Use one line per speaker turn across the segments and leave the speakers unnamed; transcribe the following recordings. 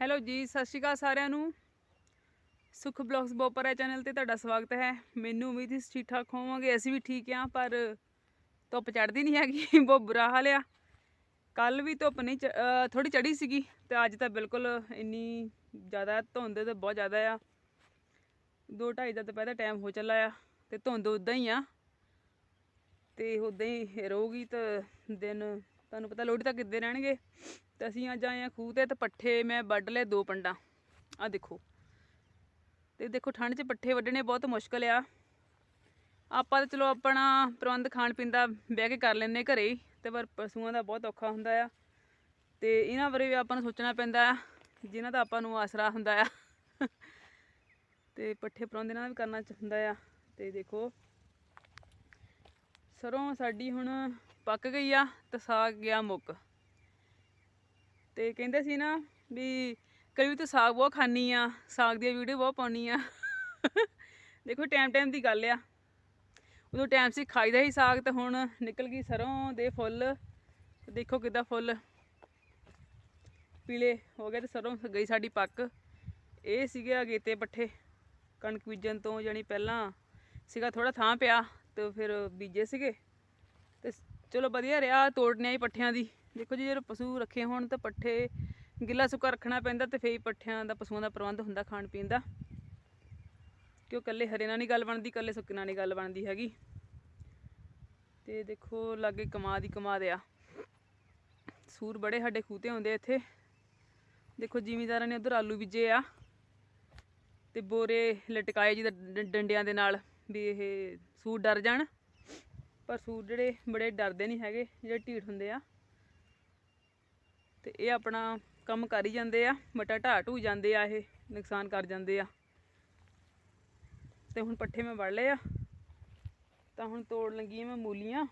Hello ਜੀ, ਸਤਿ ਸ਼੍ਰੀ ਅਕਾਲ ਸਾਰਿਆਂ ਨੂੰ। ਸੁਖ ਬਲੌਗਸ ਬੋਪਰਾ ਚੈਨਲ ਤੇ ਤੁਹਾਡਾ ਸਵਾਗਤ ਹੈ। ਮੈਨੂੰ ਉਮੀਦ ਹੈ ਠੀਕ ਠਾਕ ਹੋਵਾਂਗੇ, ਅਸੀਂ ਵੀ ਠੀਕ ਹਾਂ, ਪਰ ਧੁੱਪ ਚੜਦੀ ਨਹੀਂ ਹੈਗੀ, ਬਹੁਤ ਬੁਰਾ ਹਾਲ ਆ। ਕੱਲ ਵੀ ਧੁੱਪ ਨਹੀਂ ਥੋੜੀ ਚੜੀ ਸੀਗੀ, ਤੇ ਅੱਜ ਤਾਂ ਬਿਲਕੁਲ ਇੰਨੀ ਜ਼ਿਆਦਾ ਧੁੰਦ ਤੇ ਬਹੁਤ ਜ਼ਿਆਦਾ ਆ। 2:30 ਦਾ ਦੁਪਹਿਰ ਦਾ ਟਾਈਮ ਹੋ ਚੱਲਾ ਆ, ਤੇ ਧੁੰਦ ਉਦਾਂ ਹੀ ਆ। ਤੇ ਉਦਾਂ ਹੀ ਰਹੂਗੀ ਤਾਂ ਦਿਨ ਤੁਹਾਨੂੰ ਪਤਾ ਲੋਹੜੀ ਤਾਂ ਕਿੱਦੇ ਰਹਿਣਗੇ। ਤੇ ਅਸੀਂ ਅੱਜ ਆਏ ਆ ਖੂਹ ਤੇ ਤੇ ਪੱਠੇ ਮੈਂ ਵੱਢ ਲਏ ਦੋ ਪੰਡਾਂ। ਆ ਦੇਖੋ। ਤੇ ਦੇਖੋ ਠੰਡ 'ਚ ਪੱਠੇ ਵੱਢਣੇ ਬਹੁਤ ਮੁਸ਼ਕਲ ਆ। ਆਪਾਂ ਤਾਂ ਚਲੋ ਆਪਣਾ ਪ੍ਰਬੰਧ ਖਾਣ ਪੀਣ ਦਾ ਬਹਿ ਕੇ ਕਰ ਲੈਂਦੇ ਘਰੇ ਹੀ, ਤੇ ਪਰ ਪਸ਼ੂਆਂ ਦਾ ਬਹੁਤ ਔਖਾ ਹੁੰਦਾ ਆ। ਤੇ ਇਹਨਾਂ ਬਾਰੇ ਵੀ ਆਪਾਂ ਨੂੰ ਸੋਚਣਾ ਪੈਂਦਾ ਆ, ਜਿਨ੍ਹਾਂ ਦਾ ਆਪਾਂ ਨੂੰ ਆਸਰਾ ਹੁੰਦਾ ਆ। ਤੇ ਪੱਠੇ ਪ੍ਰਬੰਧ ਨਾਲ ਵੀ ਕਰਨਾ ਹੁੰਦਾ ਆ। ਤੇ ਦੇਖੋ, ਸਰੋਂ ਸਾਡੀ ਹੁਣ ਪੱਕ ਗਈ ਆ ਤੇ ਸਾਗ ਗਿਆ ਮੁੱਕ। ਤੇ ਕਹਿੰਦੇ ਸੀ ਨਾ ਵੀ ਕਈ ਤੂੰ ਸਾਗ ਬਹੁਤ ਖਾਣੀ ਆ, ਸਾਗ ਦੀਆਂ ਵੀਡੀਓ ਬਹੁਤ ਪਾਉਣੀ ਆ। ਦੇਖੋ ਟਾਈਮ ਟਾਈਮ ਦੀ ਗੱਲ ਆ। ਉਦੋਂ ਟਾਈਮ ਸੀ ਖਾਈਦਾ ਹੀ ਸਾਗ ਤੇ ਹੁਣ ਨਿਕਲ ਗਈ ਸਰੋਂ ਦੇ ਫੁੱਲ। ਦੇਖੋ ਕਿੱਦਾਂ ਫੁੱਲ। ਪੀਲੇ ਹੋ ਗਏ ਤੇ ਸਰੋਂ ਗਈ ਸਾਡੀ ਪੱਕ। ਇਹ ਸੀਗੇ ਅਗੇਤੇ ਪੱਠੇ। ਕਣਕ ਬੀਜਣ ਤੋਂ ਜਾਣੀ ਪਹਿਲਾਂ ਸੀਗਾ ਥੋੜਾ ਥਾਂ ਪਿਆ ਤੇ ਫਿਰ ਬੀਜੇ ਸੀਗੇ। ਤੇ ਚਲੋ ਵਧੀਆ ਰਿਹਾ ਤੋੜਨੇ ਹੀ ਪੱਠਿਆਂ ਦੀ। ਦੇਖੋ ਜੀ ਜਦੋਂ ਪਸ਼ੂ ਰੱਖੇ ਹੋਣ ਤਾਂ ਪੱਠੇ ਗਿੱਲਾ ਸੁੱਕਾ ਰੱਖਣਾ ਪੈਂਦਾ ਤੇ ਫੇਰ ਪੱਠਿਆਂ ਦਾ, ਪਸ਼ੂਆਂ ਦਾ ਪ੍ਰਬੰਧ ਹੁੰਦਾ ਖਾਣ ਪੀਣ ਦਾ। ਕਿਉਂ ਕੱਲੇ ਹਰੇ ਨਾਲ ਨਹੀਂ ਗੱਲ ਬਣਦੀ ਕੱਲੇ ਸੁੱਕੇ ਨਾਲ ਨਹੀਂ ਗੱਲ ਬਣਦੀ ਹੈਗੀ। ਤੇ ਦੇਖੋ, ਲਾਗੇ ਕਮਾ ਦੀ ਕਮਾ ਆ। ਸੂਰ ਬੜੇ ਸਾਡੇ ਖੂਤੇ ਹੁੰਦੇ ਇੱਥੇ। ਦੇਖੋ, ਜ਼ਿਮੀਦਾਰਾਂ ਨੇ ਉਧਰ ਆਲੂ ਬੀਜੇ ਆ ਤੇ ਬੋਰੇ ਲਟਕਾਏ ਜਿਹਦਾ ਡੰਡਿਆਂ ਦੇ ਨਾਲ ਵੀ ਇਹ ਸੂਰ ਡਰ ਜਾਣ। ਪਰ ਸੂਰ ਜਿਹੜੇ ਬੜੇ ਡਰਦੇ ਨਹੀਂ ਹੈਗੇ, ਜਿਹੜੇ ਢੀਠ ਹੁੰਦੇ ਆ। ਤੇ ਇਹ ਆਪਣਾ ਕੰਮ ਕਰ ਹੀ ਜਾਂਦੇ ਆ, ਮਟਾ ਢਾਹ ਢੂ ਜਾਂਦੇ ਆ ਇਹ, ਨੁਕਸਾਨ ਕਰ ਜਾਂਦੇ ਆ। ਤੇ ਹੁਣ ਪੱਠੇ ਮੈਂ ਵੜ ਲਏ ਆ, ਤਾਂ ਹੁਣ ਤੋੜ ਲੱਗੀ ਮੈਂ ਮੂਲੀਆਂ।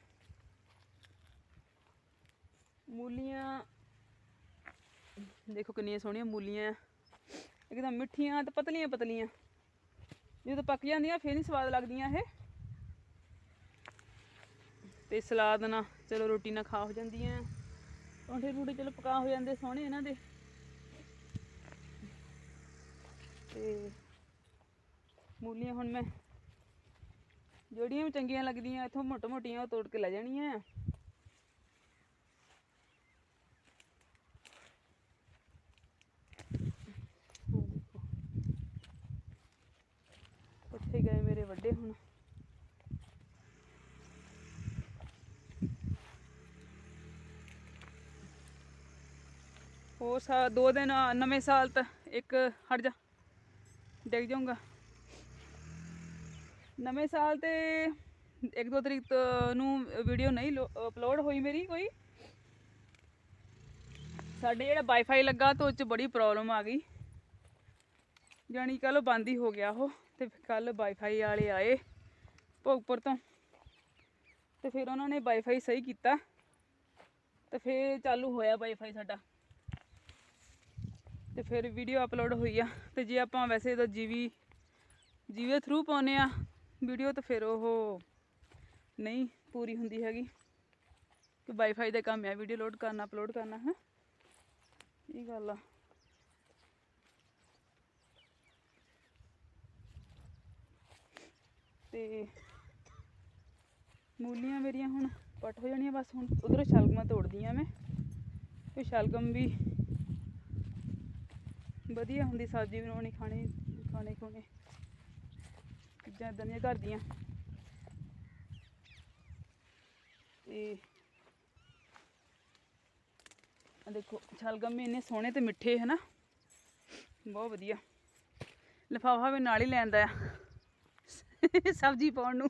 ਮੂਲੀਆਂ, ਦੇਖੋ ਕਿੰਨੀਆਂ ਸੋਹਣੀਆਂ ਮੂਲੀਆਂ ਆ। ਇੱਕਦਮ ਮਿੱਠੀਆਂ ਤੇ ਪਤਲੀਆਂ ਪਤਲੀਆਂ ਜਦੋਂ ਪੱਕ ਜਾਂਦੀਆਂ, ਫੇਰ ਨਹੀਂ ਸਵਾਦ ਲੱਗਦੀਆਂ ਇਹ। ਤੇ ਸਲਾਦ ਨਾਲ ਚਲੋ ਰੋਟੀ ਨਾਲ ਖਾ ਹੋ ਜਾਂਦੀਆਂ। ਪਰੌਂਠੇ ਰੂਟੇ ਚਲੋ ਪਕਾ ਹੋ ਜਾਂਦੇ ਸੋਹਣੇ ਇਹਨਾਂ ਦੇ। ਤੇ ਮੂਲੀਆਂ ਹੁਣ ਮੈਂ ਜਿਹੜੀਆਂ ਵੀ ਚੰਗੀਆਂ ਲੱਗਦੀਆਂ, ਇੱਥੋਂ ਮੋਟੇ ਮੋਟੀਆਂ ਉਹ ਤੋੜ ਕੇ ਲੈ ਜਾਣੀਆਂ। ਉੱਥੇ ਗਏ ਮੇਰੇ ਵੱਡੇ ਹੁਣ। ਉਹ ਸਾ ਦੋ ਦਿਨ ਨਵੇਂ ਸਾਲ ਤਾਂ ਇੱਕ ਹਟ ਜਾ, ਡਿੱਗ ਜਾਊਂਗਾ। ਨਵੇਂ ਸਾਲ ਤੇ ਇੱਕ ਦੋ ਤਰੀਕ ਤੋਂ ਨੂੰ ਵੀਡੀਓ ਨਹੀਂ ਅਪਲੋਡ ਹੋਈ ਮੇਰੀ ਕੋਈ। ਸਾਡੇ ਜਿਹੜਾ ਵਾਈਫਾਈ ਲੱਗਾ, ਤਾਂ ਉਹ 'ਚ ਬੜੀ ਪ੍ਰੋਬਲਮ ਆ ਗਈ। ਜਾਣੀ ਕੱਲ ਬੰਦ ਹੀ ਹੋ ਗਿਆ ਉਹ, ਤੇ ਕੱਲ ਵਾਈਫਾਈ ਵਾਲੇ ਆਏ ਭੋਗਪੁਰ ਤੋਂ। ਤੇ ਫਿਰ ਉਹਨਾਂ ਨੇ ਵਾਈਫਾਈ ਸਹੀ ਕੀਤਾ। ਤੇ ਫਿਰ ਚਾਲੂ ਹੋਇਆ ਵਾਈਫਾਈ ਸਾਡਾ। ਤੇ ਫਿਰ ਵੀਡੀਓ ਅਪਲੋਡ ਹੋਈ ਆ। ਤੇ ਜੇ ਆਪਾਂ ਵੈਸੇ ਤਾਂ ਜੀਵੀ, ਜੀਵੇ ਥਰੂ ਪਾਉਨੇ ਆ ਵੀਡੀਓ ਤਾਂ ਫਿਰ ਉਹ ਨਹੀਂ ਪੂਰੀ ਹੁੰਦੀ ਹੈਗੀ। ਕਿ ਵਾਈਫਾਈ ਦਾ ਕੰਮ ਆ ਵੀਡੀਓ ਲੋਡ ਕਰਨਾ ਅਪਲੋਡ ਕਰਨਾ, ਹੈ। ਇਹ ਗੱਲ ਆ। ਤੇ ਮੂਲੀਆਂ ਮੇਰੀਆਂ ਹੁਣ ਪੱਟ ਹੋ ਜਾਣੀਆਂ ਬਸ ਹੁਣ। ਉਧਰੋਂ ਸ਼ਲਗਮਾਂ ਤੋੜਦੀਆਂ ਮੈਂ। ਤੇ ਸ਼ਲਗਮ ਵੀ ਵਧੀਆ ਹੁੰਦੀ ਸਬਜ਼ੀ ਬਣਾਉਣੀ, ਖਾਣੀ, ਖਾਣੇ ਖੋਣੇ। ਚੀਜ਼ਾਂ ਇਦਾਂ ਦੀਆਂ ਘਰ ਦੀਆਂ। ਤੇ ਆ ਦੇਖੋ, ਸ਼ਲਗਮ ਵੀ ਇੰਨੇ ਸੋਹਣੇ ਤੇ ਮਿੱਠੇ, ਹਨਾ? ਬਹੁਤ ਵਧੀਆ। ਲਿਫਾਫਾ ਵੀ ਨਾਲ ਹੀ ਲੈਂਦਾ ਆ। ਸਬਜ਼ੀ ਪਾਉਣ ਨੂੰ।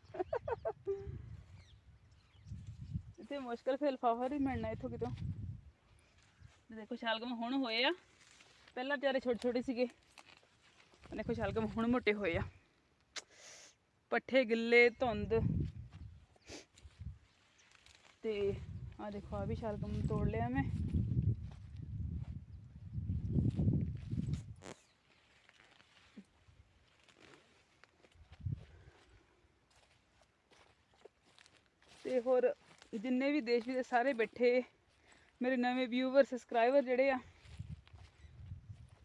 ਇੱਥੇ ਮੁਸ਼ਕਲ ਫਿਰ ਲਿਫਾਫਾ ਨਹੀਂ ਮਿਲਣਾ ਇੱਥੋਂ ਕਿਤੋਂ। ਦੇਖੋ, ਸ਼ਲਗਮ ਹੁਣ ਹੋਏ ਆ। ਪਹਿਲਾਂ ਵਿਚਾਰੇ ਛੋਟੇ ਛੋਟੇ ਸੀਗੇ। ਦੇਖੋ ਸ਼ਲਗਮ ਹੁਣ ਮੋਟੇ ਹੋਏ ਆ। ਪੱਠੇ, ਗਿੱਲੇ, ਧੁੰਦ। ਤੇ ਆ ਦੇਖੋ ਆ ਵੀ ਸ਼ਲਗਮ ਤੋੜ ਲਿਆ ਮੈਂ। ਤੇ ਹੋਰ ਜਿੰਨੇ ਵੀ ਦੇਸ਼ ਵਿਦੇਸ਼ ਸਾਰੇ ਬੈਠੇ, ਮੇਰੇ ਨਵੇਂ ਵਿਊਵਰ ਸਬਸਕ੍ਰਾਈਬਰ ਜਿਹੜੇ ਆ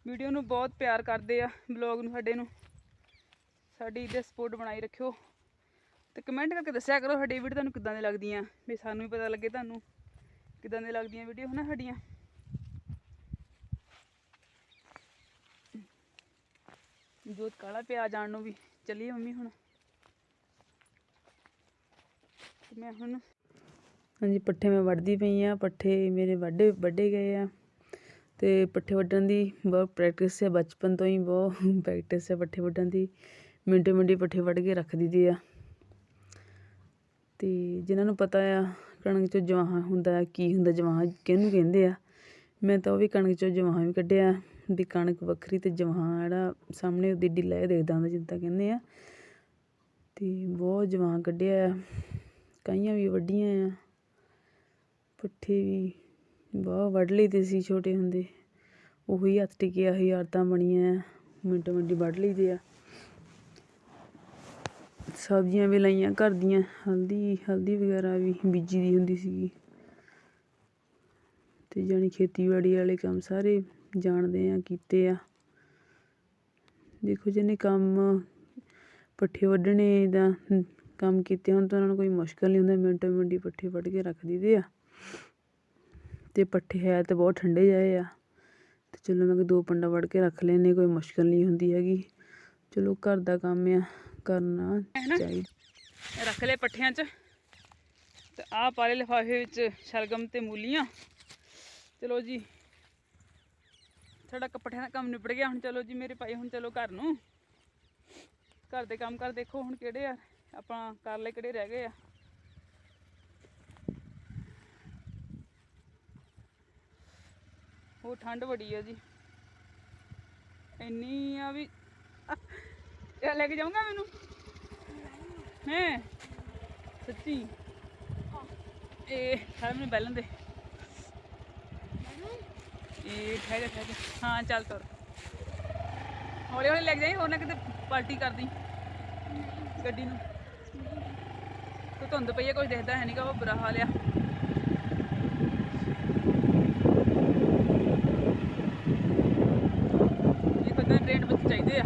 ਵੀਡੀਓ ਨੂੰ ਬਹੁਤ ਪਿਆਰ ਕਰਦੇ ਆ ਬਲੌਗ ਨੂੰ ਸਾਡੇ ਨੂੰ। ਸਾਡੀ ਇਹਦੇ ਸਪੋਰਟ ਬਣਾਈ ਰੱਖਿਓ। ਤੇ ਕਮੈਂਟ ਕਰਕੇ ਦੱਸਿਆ ਕਰੋ ਸਾਡੀ ਵੀਡੀਓ ਤੁਹਾਨੂੰ ਕਿੱਦਾਂ ਦੀ ਲੱਗਦੀਆਂ। ਵੀ ਸਾਨੂੰ ਵੀ ਪਤਾ ਲੱਗੇ ਤੁਹਾਨੂੰ ਕਿੱਦਾਂ ਦੀ ਲੱਗਦੀਆਂ ਵੀਡੀਓ, ਹਨਾ ਸਾਡੀਆਂ? ਜੋਤ ਕਾਲਾ ਪਿਆ ਜਾਣ ਨੂੰ ਵੀ। ਚੱਲੀਏ ਮੰਮੀ ਹੁਣ। ਮੈਂ ਹੁਣ ਹਾਂਜੀ, ਪੱਠੇ ਮੈਂ ਵੱਢਦੀ ਪਈ ਆ। ਪੱਠੇ ਮੇਰੇ ਵੱਡੇ ਵੱਡੇ ਗਏ ਆ। ਅਤੇ ਪੱਠੇ ਵੱਢਣ ਦੀ ਬਹੁਤ ਪ੍ਰੈਕਟਿਸ ਹੈ, ਬਚਪਨ ਤੋਂ ਹੀ ਬਹੁਤ ਪ੍ਰੈਕਟਿਸ ਹੈ ਪੱਠੇ ਵੱਢਣ ਦੀ। ਮਿੰਟੋ ਮਿੰਟੀ ਪੱਠੇ ਵੱਢ ਕੇ ਰੱਖ ਦਈਦੇ ਆ। ਅਤੇ ਜਿਹਨਾਂ ਨੂੰ ਪਤਾ ਆ, ਕਣਕ ਚੋਂ ਜਵਾਹਾਂ ਹੁੰਦਾ ਕੀ ਹੁੰਦਾ ਜਵਾਹਾਂ, ਕਿਹਨੂੰ ਕਹਿੰਦੇ ਆ? ਮੈਂ ਤਾਂ ਉਹ ਵੀ ਕਣਕ ਚੋਂ ਜਵਾਹਾਂ ਵੀ ਕੱਢਿਆ। ਵੀ ਕਣਕ ਵੱਖਰੀ ਅਤੇ ਜਵਾਹਾਂ ਜਿਹੜਾ ਸਾਹਮਣੇ ਉਹਦੀ ਡਿੱਲਾ ਇਹ ਦੇਖਦਾ ਹੁੰਦਾ ਜਿੱਦਾਂ ਕਹਿੰਦੇ ਆ। ਅਤੇ ਬਹੁਤ ਜਵਾਂ ਕੱਢਿਆ ਆ। ਕਾਈਆਂ ਵੀ ਵੱਢੀਆਂ ਆ। ਪੱਠੇ ਵੀ ਬਹੁਤ ਵੱਢ ਲਈਦੇ ਸੀ ਛੋਟੇ ਹੁੰਦੇ। ਉਹੀ ਹੱਥ ਟਿਕਿਆ ਹੀ ਆਦਤਾਂ ਬਣੀਆਂ, ਮਿੰਟੋ ਮਿੰਟੀ ਵੱਢ ਲਈਦੇ ਆ। ਸਬਜ਼ੀਆਂ ਵੀ ਲਾਈਆਂ ਘਰ ਦੀਆਂ, ਹਲਦੀ ਹਲਦੀ ਵਗੈਰਾ ਵੀ ਬੀਜੀ ਦੀ ਹੁੰਦੀ ਸੀਗੀ। ਤੇ ਜਾਣੀ ਖੇਤੀਬਾੜੀ ਵਾਲੇ ਕੰਮ ਸਾਰੇ ਜਾਣਦੇ ਆ, ਕੀਤੇ ਆ। ਦੇਖੋ ਜਿਹਨੇ ਕੰਮ ਪੱਠੇ ਵੱਢਣੇ ਦਾ ਕੰਮ ਕੀਤੇ, ਹੁਣ ਤਾਂ ਉਹਨਾਂ ਨੂੰ ਕੋਈ ਮੁਸ਼ਕਲ ਨਹੀਂ ਹੁੰਦਾ, ਮਿੰਟੋ ਮਿੰਟੀ ਪੱਠੇ ਵੱਢ ਕੇ ਰੱਖ ਦਈਦੇ ਆ। ਤੇ ਪੱਠੇ ਹੈ ਤੇ ਬਹੁਤ ਠੰਡੇ ਜਾਏ ਆ। ਤੇ ਚਲੋ ਮੈਂ ਕਿ ਦੋ ਪੰਡਾ ਵੱਢ ਕੇ ਰੱਖ ਲੈਨੇ ਕੋਈ ਮੁਸ਼ਕਲ ਨਹੀਂ ਹੁੰਦੀ ਹੈਗੀ। ਚਲੋ ਘਰ ਦਾ ਕੰਮ ਆ ਕਰਨਾ ਚਾਹੀਦਾ। ਰੱਖ ਲਏ ਪੱਠਿਆਂ 'ਚ। ਤੇ ਆਹ ਪਾਲੇ ਲਿਫਾਫੇ ਵਿੱਚ ਸ਼ਲਗਮ ਤੇ ਮੂਲੀਆਂ। ਚਲੋ ਜੀ ਸਾਡਾ ਕੱਪੜਿਆਂ ਦਾ ਕੰਮ ਨਿਬੜ ਗਿਆ ਹੁਣ। ਚਲੋ ਜੀ ਮੇਰੇ ਭਾਈ ਹੁਣ ਚਲੋ ਘਰ ਨੂੰ। ਘਰ ਦੇ ਕੰਮ ਕਰ ਦੇਖੋ ਹੁਣ ਕਿਹੜੇ ਆ। ਆਪਾਂ ਕਰ ਲਏ ਕਿਹੜੇ ਰਹਿ ਗਏ ਆ। ਉਹ ਠੰਡ ਬੜੀ ਆ ਜੀ। ਇੰਨੀ ਆ ਵੀ ਇਹ ਲੈ ਕੇ ਜਾਊਂਗਾ ਮੈਨੂੰ? ਹੈ? ਸੱਚੀ? ਇਹ ਖੜ ਮੈਨੂੰ ਬੈਲਨ ਦੇ। ਇਹ ਠਹਿਰ ਠਹਿਰ ਹਾਂ, ਚੱਲ ਤੁਰ। ਹੌਲੀ ਹੌਲੀ ਲੈ ਕੇ ਜਾਈ, ਹੋਰ ਨਾ ਕਿਤੇ ਪਾਰਟੀ ਕਰਦੀ ਗੱਡੀ ਨੂੰ। ਤੂੰ ਧੁੰਦ ਪਈ ਹੈ ਕੁਝ ਦਿਖਦਾ ਹੈ ਨਹੀਂਗਾ ਉਹ ਬੁਰਾ ਹਾਲ ਆ ਇਹ ਕੋਈ ਟ੍ਰੇਨ ਵਿੱਚ ਚਾਹੀਦੇ ਆ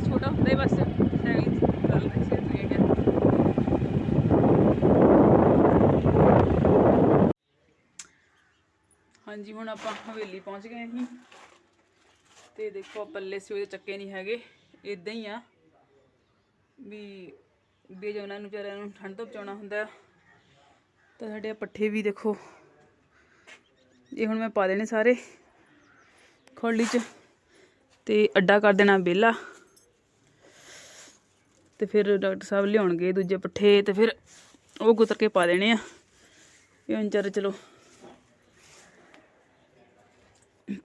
ਇਹ ਛੋਟਾ ਹੁੰਦਾ ਹੀ ਬਸ। ਸਾਈਕਲ ਚੱਲ ਰਹੀ ਸੀ ਹਾਂਜੀ, ਹੁਣ ਆਪਾਂ ਹਵੇਲੀ ਪਹੁੰਚ ਗਏ ਸੀ ਤੇ ਦੇਖੋ ਪੱਲੇ ਸੀ ਚੱਕੇ ਨਹੀਂ ਹੈਗੇ। ਇਦਾਂ ਹੀ ਆ ਵੀ ਬੇਜੋਨਾਂ ਨੂੰ ਵਿਚਾਰਿਆਂ ਨੂੰ ਠੰਡ ਤੋਂ ਬਚਾਉਣਾ ਹੁੰਦਾ। ਤਾਂ ਸਾਡੇ ਪੱਠੇ ਵੀ ਦੇਖੋ। ਇਹ ਹੁਣ ਮੈਂ ਪਾ ਦੇਣੇ ਸਾਰੇ ਖੋਲੀ ਚ। ਤੇ ਅੱਡਾ ਕਰ ਦੇਣਾ ਵਿਹਲਾ। ਤੇ ਫਿਰ ਡਾਕਟਰ ਸਾਹਿਬ ਲਿਆਉਣਗੇ ਦੂਜੇ ਪੱਠੇ ਤੇ ਫਿਰ ਉਹ ਗੁਤਰ ਕੇ ਪਾ ਦੇਣੇ ਆ। ਇਹ ਹੁਣ ਚਲੋ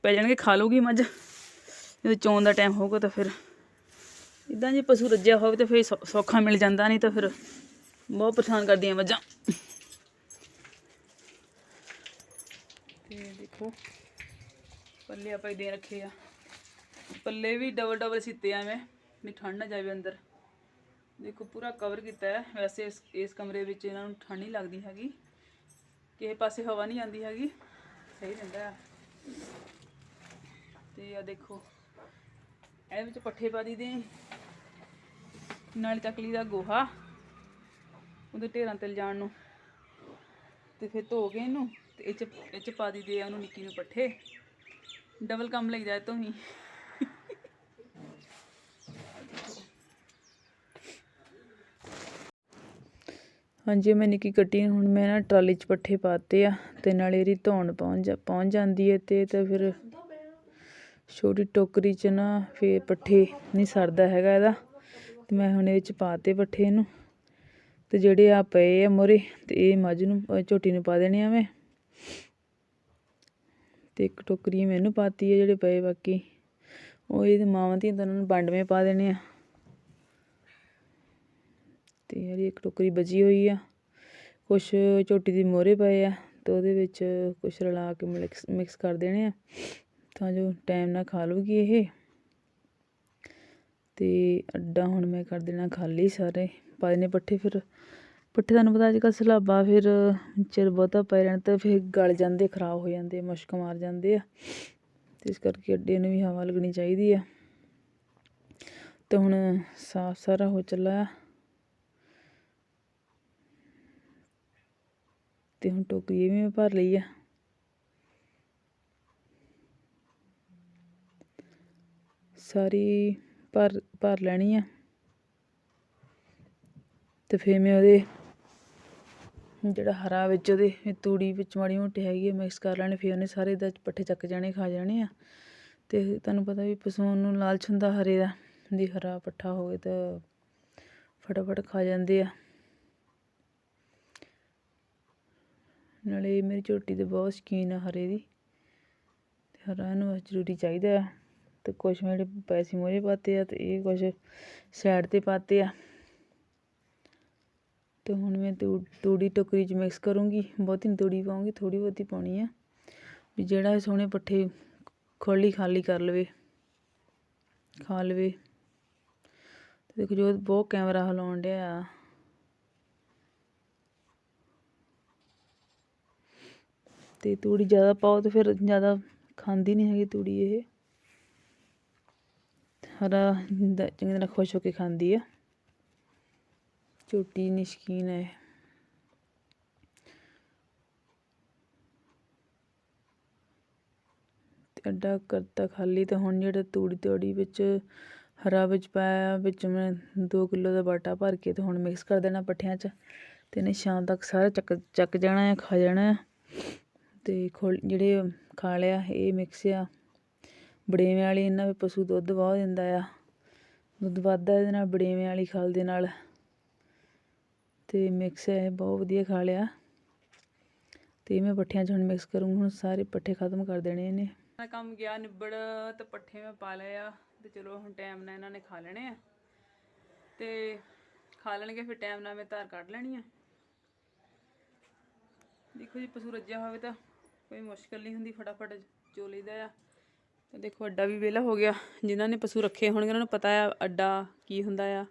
ਪੈ ਜਾਣਗੇ, ਖਾ ਲੂਗੀ ਮੱਝ। ਜਦੋਂ ਚੋਣ ਦਾ ਟਾਈਮ ਹੋਊਗਾ ਤਾਂ ਫਿਰ ਇਦਾਂ ਜੇ ਪਸ਼ੂ ਰੱਜਿਆ ਹੋਵੇ ਤਾਂ ਫਿਰ ਸੌ- ਸੌਖਾ ਮਿਲ ਜਾਂਦਾ ਨਹੀਂ ਤਾਂ ਫਿਰ ਬਹੁਤ ਪਰੇਸ਼ਾਨ ਕਰਦੀਆਂ ਮੱਝਾਂ। ਤੇ ਦੇਖੋ, ਪੱਲੇ ਆਪਾਂ ਹੀ ਦੇ ਰੱਖੇ ਆ। ਪੱਲੇ ਵੀ ਡਬਲ ਡਬਲ ਸੀਤੇ ਆ ਮੈਂ ਵੀ ਠੰਡ ਨਾ ਜਾਵੇ ਅੰਦਰ। ਦੇਖੋ, ਪੂਰਾ ਕਵਰ ਕੀਤਾ ਹੈ। ਵੈਸੇ ਇਸ ਇਸ ਕਮਰੇ ਵਿੱਚ ਇਹਨਾਂ ਨੂੰ ਠੰਡ ਨਹੀਂ ਲੱਗਦੀ ਹੈਗੀ। ਕਿਸੇ ਪਾਸੇ ਹਵਾ ਨਹੀਂ ਆਉਂਦੀ ਹੈਗੀ। ਸਹੀ ਰਹਿੰਦਾ ਹੈ। ਤੇ ਆ ਦੇਖੋ, ਇਹਦੇ ਵਿੱਚ ਪੱਠੇ ਪਾ ਦੇ ਨਾਲ ਚੱਕਲੀ ਦਾ ਗੋਹਾ ਉਹਦੇ ਢੇਰਾਂ ਤੇ ਲਿਜਾਣ ਨੂੰ। ਤੇ ਫਿਰ ਧੋ ਕੇ ਇਹਨੂੰ ਤੇ ਇਹ ਚ ਇਹ ਚ ਪਾ ਦਈਦੇ ਆ ਉਹਨੂੰ ਨਿੱਕੀ ਨੂੰ ਪੱਠੇ। ਡਬਲ ਕੰਮ ਲਈ ਇਹ ਤੋਂ ਹੀ ਹਾਂਜੀ, ਮੈਂ ਨਿੱਕੀ ਕੱਟੀ ਹੁਣ ਮੈਂ ਨਾ ਟਰਾਲੀ 'ਚ ਪੱਠੇ ਪਾਤੇ ਆ ਅਤੇ ਨਾਲੇ ਇਹਦੀ ਧੌਣ ਪਹੁੰਚ ਜਾ- ਪਹੁੰਚ ਜਾਂਦੀ ਹੈ ਅਤੇ ਤਾਂ ਫਿਰ ਛੋਟੀ ਟੋਕਰੀ 'ਚ ਨਾ ਫਿਰ ਪੱਠੇ ਨਹੀਂ ਸਰਦਾ ਹੈਗਾ ਇਹਦਾ ਅਤੇ ਮੈਂ ਹੁਣ ਇਹਦੇ 'ਚ ਪਾਤੇ ਪੱਠੇ ਇਹਨੂੰ ਅਤੇ ਜਿਹੜੇ ਆ ਪਏ ਆ ਮੋਰੇ ਅਤੇ ਇਹ ਮੱਝ ਨੂੰ ਝੋਟੀ ਨੂੰ ਪਾ ਦੇਣੇ ਆ ਮੈਂ ਅਤੇ ਇੱਕ ਟੋਕਰੀ ਮੈਨੂੰ ਪਾਤੀ ਹੈ ਜਿਹੜੇ ਪਏ ਬਾਕੀ ਉਹ ਇਹਦੇ ਮਾਵਾਂ ਧੀਆਂ ਤਾਂ ਉਹਨਾਂ ਨੂੰ ਵੰਡਵੇਂ ਪਾ ਦੇਣੇ ਆ। ਤੇ ਜਿਹੜੀ ਇੱਕ ਟੋਕਰੀ ਬਚੀ ਹੋਈ ਆ। ਕੁਛ ਝੋਟੀ ਦੀ ਮੋਹਰੇ ਪਏ ਆ ਤੇ ਉਹਦੇ ਵਿੱਚ ਕੁਛ ਰਲਾ ਕੇ ਮਿਕਸ ਮਿਕਸ ਕਰ ਦੇਣੇ ਆ। ਤਾਂ ਜੋ ਟਾਈਮ ਨਾਲ ਖਾ ਲੂਗੀ ਇਹ। ਤੇ ਅੱਡਾ ਹੁਣ ਮੈਂ ਕਰ ਦੇਣਾ ਖਾਲੀ ਸਾਰੇ। ਪਾ ਦੇਣੇ ਪੱਠੇ ਫਿਰ।
ਪੱਠੇ ਤੁਹਾਨੂੰ ਪਤਾ ਅੱਜ ਕੱਲ੍ਹ ਸਲਾਬਾ ਫਿਰ ਚਿਰ ਬਹੁਤਾ ਪੈ ਰਹਿਣ ਤੇ ਫਿਰ ਗਲ ਜਾਂਦੇ, ਖਰਾਬ ਹੋ ਜਾਂਦੇ ਮੁਸ਼ਕ ਮਾਰ ਜਾਂਦੇ ਆ। ਤੇ ਇਸ ਕਰਕੇ ਅੱਡੇ ਨੂੰ ਵੀ ਹਵਾ ਲੱਗਣੀ ਚਾਹੀਦੀ ਆ। ਤੇ ਹੁਣ ਸਾਫ਼ ਸਾਰਾ ਹੋ ਚੱਲਾ ਤੇ ਹੁਣ ਟੋਕਰੀ ਇਹ ਵੀ ਮੈਂ ਭਰ ਲਈ ਆ। ਸਾਰੀ ਭਰ ਭਰ ਲੈਣੀ ਆ। ਤੇ ਫਿਰ ਮੈਂ ਉਹਦੇ ਜਿਹੜਾ ਹਰਾ ਵਿੱਚ ਉਹਦੇ ਤੂੜੀ ਵਿੱਚ ਮਾੜੀ ਮੋਟੀ ਹੈਗੀ ਆ ਮਿਕਸ ਕਰ ਲੈਣੀ, ਫਿਰ ਉਹਨੇ ਸਾਰੇ ਦਾ ਪੱਠੇ ਚੱਕ ਜਾਣੇ, ਖਾ ਜਾਣੇ ਆ। ਤੇ ਤੁਹਾਨੂੰ ਪਤਾ ਵੀ ਪਸ਼ੂਆਂ ਨੂੰ ਲਾਲਚ ਹੁੰਦਾ ਹਰੇ ਦਾ, ਵੀ ਹਰਾ ਪੱਠਾ ਹੋਵੇ ਤਾਂ ਫਟਾਫਟ ਖਾ ਜਾਂਦੇ ਆ। ਨਾਲੇ ਮੇਰੀ ਝੋਟੀ ਤੇ ਬਹੁਤ ਸ਼ੌਕੀਨ ਆ ਹਰੇ ਦੀ। ਅਤੇ ਹਰਾ ਇਹਨੂੰ ਬਸ ਜ਼ਰੂਰੀ ਚਾਹੀਦਾ ਆ। ਅਤੇ ਕੁਛ ਮੈਂ ਜਿਹੜੇ ਪੈਸੇ ਮੋਰੇ ਪਾਤੇ ਆ ਅਤੇ ਇਹ ਕੁਛ ਸਾਈਡ ਤੇ ਪਾਤੇ ਆ। ਅਤੇ ਹੁਣ ਮੈਂ ਤੂ, ਤੂੜੀ ਟੋਕਰੀ 'ਚ ਮਿਕਸ ਕਰੂੰਗੀ। ਬਹੁਤੀ ਨਹੀਂ ਤੂੜੀ ਪਾਉਂਗੀ, ਥੋੜ੍ਹੀ ਬਹੁਤੀ ਪਾਉਣੀ ਆ। ਵੀ ਜਿਹੜਾ ਇਹ ਸੋਹਣੇ ਪੱਠੇ ਖੋਲੀ ਖਾਲੀ ਕਰ ਲਵੇ। ਖਾ ਲਵੇ। ਤੇ ਦੇਖੋ ਜੋ ਬਹੁਤ ਕੈਮਰਾ ਹਿਲਾਉਣ ਡਿਆ ਅਤੇ ਤੂੜੀ ਜ਼ਿਆਦਾ ਪਾਓ ਤਾਂ ਫਿਰ ਜ਼ਿਆਦਾ ਖਾਂਦੀ ਨਹੀਂ ਹੈਗੀ ਤੂੜੀ ਇਹ। ਹਰਾ ਚੰਗੀ ਤਰ੍ਹਾਂ ਖੁਸ਼ ਹੋ ਕੇ ਖਾਂਦੀ ਆ। ਝੋਟੀ ਨਿਸ਼ਕੀਨ ਹੈ। ਤੇ ਅੱਡਾ ਕਰਤਾ ਖਾਲੀ ਤੇ ਹੁਣ ਜਿਹੜਾ ਤੂੜੀ ਤੂੜੀ ਵਿੱਚ ਹਰਾ ਵਿੱਚ ਪਾਇਆ, ਵਿੱਚ ਮੈਂ 2 ਕਿਲੋ ਦਾ ਬਾਟਾ ਭਰ ਕੇ ਤੇ ਹੁਣ ਮਿਕਸ ਕਰ ਦੇਣਾ ਪੱਠਿਆਂ 'ਚ। ਤੇ ਇਹਨੇ ਸ਼ਾਮ ਤੱਕ ਸਾਰਾ ਚੱਕ ਚੱਕ ਜਾਣਾ ਹੈ, ਖਾ ਜਾਣਾ ਹੈ। ਤੇ ਖੋਲ, ਜਿਹੜੇ ਖਾ ਲਿਆ, ਇਹ ਮਿਕਸ ਆ। ਬੜੇਵੇਂ ਵਾਲੀ ਇਹਨਾਂ ਵਿੱਚ ਪਸ਼ੂ ਦੁੱਧ ਬਹੁਤ ਦਿੰਦਾ ਆ। ਦੁੱਧ ਵੱਧਦਾ ਇਹਦੇ ਨਾਲ, ਬੜੇਵੇਂ ਵਾਲੀ ਖਲ ਦੇ ਨਾਲ। ਤੇ ਮਿਕਸ ਹੈ ਬਹੁਤ ਵਧੀਆ ਖਾ ਲਿਆ। ਤੇ ਮੈਂ ਪੱਠਿਆਂ 'ਚ ਹੁਣ ਮਿਕਸ ਕਰੂੰਗੀ, ਹੁਣ ਸਾਰੇ ਪੱਠੇ ਖਤਮ ਕਰ ਦੇਣੇ ਇਹਨੇ।
ਮੇਰਾ ਕੰਮ ਗਿਆ ਨਿਬੜ, ਤੇ ਪੱਠੇ ਮੈਂ ਪਾ ਲਏ ਆ। ਤੇ ਚਲੋ ਹੁਣ ਟਾਈਮ ਨਾਲ ਇਹਨਾਂ ਨੇ ਖਾ ਲੈਣੇ ਆ। ਤੇ ਖਾ ਲੈਣਗੇ, ਫਿਰ ਟਾਈਮ ਨਾਲ ਮੈਂ ਧਾਰ ਕੱਢ ਲੈਣੀ ਆ। ਦੇਖੋ ਜੀ, ਪਸ਼ੂ ਰੱਜਿਆ ਹੋਵੇ ਤਾਂ। ਕੋਈ ਮੁਸ਼ਕਲ ਨਹੀਂ ਹੁੰਦੀ ਫਟਾਫਟ ਚੋ ਲਈਦਾ ਆ। ਤੇ ਦੇਖੋ ਅੱਡਾ ਵੀ ਵਿਹਲਾ ਹੋ ਗਿਆ। ਜਿਨ੍ਹਾਂ ਨੇ ਪਸ਼ੂ ਰੱਖੇ ਹੋਣਗੇ, ਉਹਨਾਂ ਨੂੰ ਪਤਾ ਆ ਅੱਡਾ ਕੀ ਹੁੰਦਾ ਆ।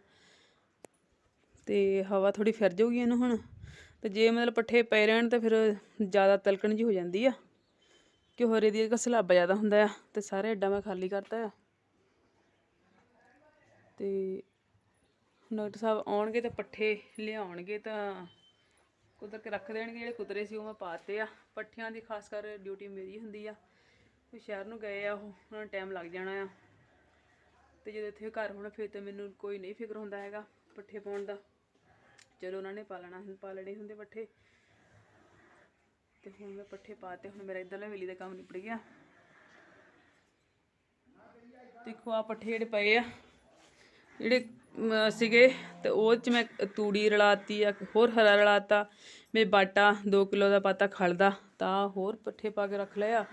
ਤੇ ਹਵਾ ਥੋੜੀ ਫਿਰ ਜਾਊਗੀ ਇਹਨੂੰ ਹੁਣ। ਤੇ ਜੇ ਮਤਲਬ ਪੱਠੇ ਪਏ ਰਹਿਣ ਤਾਂ ਫਿਰ ਜ਼ਿਆਦਾ ਤਲਕਣ ਜੀ ਹੋ ਜਾਂਦੀ ਆ। ਕਿ ਹੋਰੇ ਦੀ ਇੱਕ ਸਲਾਬਾ ਜ਼ਿਆਦਾ ਹੁੰਦਾ ਆ। ਤੇ ਸਾਰੇ ਅੱਡਾ ਮੈਂ ਖਾਲੀ ਕਰਤਾ ਆ। ਤੇ ਡਾਕਟਰ ਸਾਹਿਬ ਆਉਣਗੇ ਤਾਂ ਪੱਠੇ ਲਿਆਉਣਗੇ ਤਾਂ ਕੁਦਰ ਕੇ ਰੱਖ ਦੇਣਗੇ, ਜਿਹੜੇ ਕੁਦਰੇ ਸੀ ਉਹ ਮੈਂ ਪਾਤੇ ਆ। ਪੱਠਿਆਂ ਦੀ ਖਾਸ ਕਰ ਡਿਊਟੀ ਮੇਰੀ ਹੁੰਦੀ ਆ। ਵੀ ਸ਼ਹਿਰ ਨੂੰ ਗਏ ਆ ਉਹ, ਉਹਨਾਂ ਨੂੰ ਟਾਈਮ ਲੱਗ ਜਾਣਾ ਆ। ਤੇ ਜਦੋਂ ਇੱਥੇ ਘਰ ਹੋਣਾ, ਫਿਰ ਤਾਂ ਮੈਨੂੰ ਕੋਈ ਨਹੀਂ ਫਿਕਰ ਹੁੰਦਾ ਹੈਗਾ ਪੱਠੇ ਪਾਉਣ ਦਾ। ਚਲੋ ਉਹਨਾਂ ਨੇ ਪਾਲਣਾ ਹੁਣ ਪਾਲਣੇ ਹੁੰਦੇ ਪੱਠੇ। ਤੇ ਹੁਣ ਮੈਂ ਪੱਠੇ ਪਾਤੇ, ਹੁਣ ਮੇਰਾ ਇੱਧਰਲਾ ਹਵੇਲੀ ਦਾ ਕੰਮ ਨਿਪਟ ਗਿਆ। ਦੇਖੋ ਆ ਪੱਠੇ ਜਿਹੜੇ ਪਏ ਆ, ਜਿਹੜੇ ਸੀਗੇ ਤੇ ਉਹ ਚ ਮੈਂ ਤੂੜੀ ਰਲਾਤੀ ਆ ਹੋਰ ਹਰਾ ਰਲਾਤਾ। ਮੈਂ ਬਾਟਾ 2 ਕਿਲੋ ਦਾ ਪਾਤਾ ਖਲਦਾ, ਤਾਂ ਹੋਰ ਪੱਠੇ ਪਾ ਕੇ ਰੱਖ ਲਿਆ।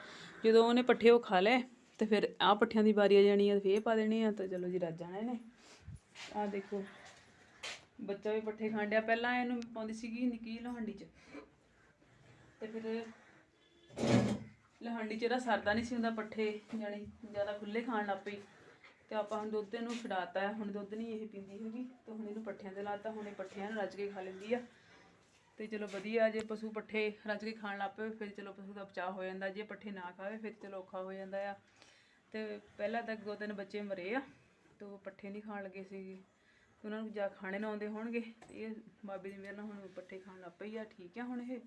ਜਦੋਂ ਉਹਨੇ ਪੱਠੇ ਉਹ ਖਾ ਲਏ, ਤੇ ਫਿਰ ਆ ਪੱਠਿਆਂ ਦੀ ਵਾਰੀ ਆ ਜਾਣੀ ਆ, ਤੇ ਫੇਰ ਪਾ ਦੇਣੀ ਆ, ਤਾਂ ਚਲੋ ਜੀ ਰੱਜ ਜਾਣਾ ਇਹਨੇ। ਆ ਦੇਖੋ, ਬੱਚਾ ਵੀ ਪੱਠੇ ਖਾਣ ਡਿਆ। ਪਹਿਲਾਂ ਇਹਨੂੰ ਪਾਉਂਦੀ ਸੀਗੀ ਨਿੱਕੀ ਜਿਹੀ ਲੋਹੰਡੀ ਚ। ਤੇ ਫਿਰ ਲਹਾਂਡੀ ਚ ਇਹਦਾ ਸਰਦਾ ਨਹੀਂ ਸੀ ਹੁੰਦਾ ਪੱਠੇ, ਜਾਣੀ ਜ਼ਿਆਦਾ ਖੁੱਲੇ ਖਾਣ ਲੱਗ ਪਈ। ਤੇ ਆਪਾਂ ਹੁਣ ਦੁੱਧ ਇਹਨੂੰ ਛਡਾਤਾ ਹੈ। ਹੁਣ ਦੁੱਧ ਨਹੀਂ ਇਹ ਪੀਂਦੀ ਹੈਗੀ। ਤੇ ਹੁਣ ਇਹਨੂੰ ਪੱਠਿਆਂ ਤੇ ਲਾਤਾ। ਹੁਣ ਇਹ ਪੱਠਿਆਂ ਨੂੰ ਰੱਜ ਕੇ ਖਾ ਲੈਂਦੀ ਆ। ਤੇ ਚਲੋ ਵਧੀਆ, ਜੇ ਪਸ਼ੂ ਪੱਠੇ ਰੱਜ ਕੇ ਖਾਣ ਲੱਗ ਪਏ, ਫਿਰ ਚਲੋ ਪਸ਼ੂ ਦਾ ਬਚਾਅ ਹੋ ਜਾਂਦਾ। ਜੇ ਪੱਠੇ ਨਾ ਖਾਵੇ, ਫਿਰ ਚਲੋ ਔਖਾ ਹੋ ਜਾਂਦਾ ਆ। ਤੇ ਪਹਿਲਾਂ ਤੱਕ ਦੋ ਤਿੰਨ ਬੱਚੇ ਮਰੇ ਆ। ਤੇ ਉਹ ਪੱਠੇ ਨਹੀਂ ਖਾਣ ਲੱਗੇ ਸੀਗੇ। ਤੇ ਉਹਨਾਂ ਨੂੰ ਜਾ ਖਾਣੇ ਨਾ ਆਉਂਦੇ ਹੋਣਗੇ। ਤੇ ਇਹ ਬਾਬੇ ਦੀ ਮਿਹਰ ਨਾਲ ਹੁਣ ਪੱਠੇ ਖਾਣ ਲੱਗ ਪਈ ਆ। ਠੀਕ ਆ ਹੁਣ ਇਹ।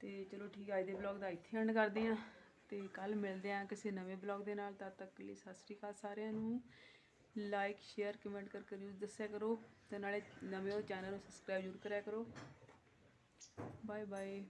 ਤੇ ਚਲੋ ਠੀਕ ਆ, ਅੱਜ ਦੇ ਵਲੌਗ ਦਾ ਇੱਥੇ ਐਂਡ ਕਰਦੇ ਆ। ਤੇ ਕੱਲ ਮਿਲਦੇ ਆ ਕਿਸੇ ਨਵੇਂ ਵਲੌਗ ਦੇ ਨਾਲ। ਤਦ ਤੱਕ ਲਈ ਸਤਿ ਸ਼੍ਰੀ ਅਕਾਲ ਸਾਰਿਆਂ ਨੂੰ। ਲਾਈਕ ਸ਼ੇਅਰ ਕਮੈਂਟ ਕਰਕੇ ਜਰੂਰ ਦੱਸਿਆ ਕਰੋ ਤੇ ਨਾਲੇ ਨਵੇਂ ਉਹ ਚੈਨਲ ਨੂੰ ਸਬਸਕ੍ਰਾਈਬ ਜਰੂਰ ਕਰਿਆ ਕਰੋ। Bye bye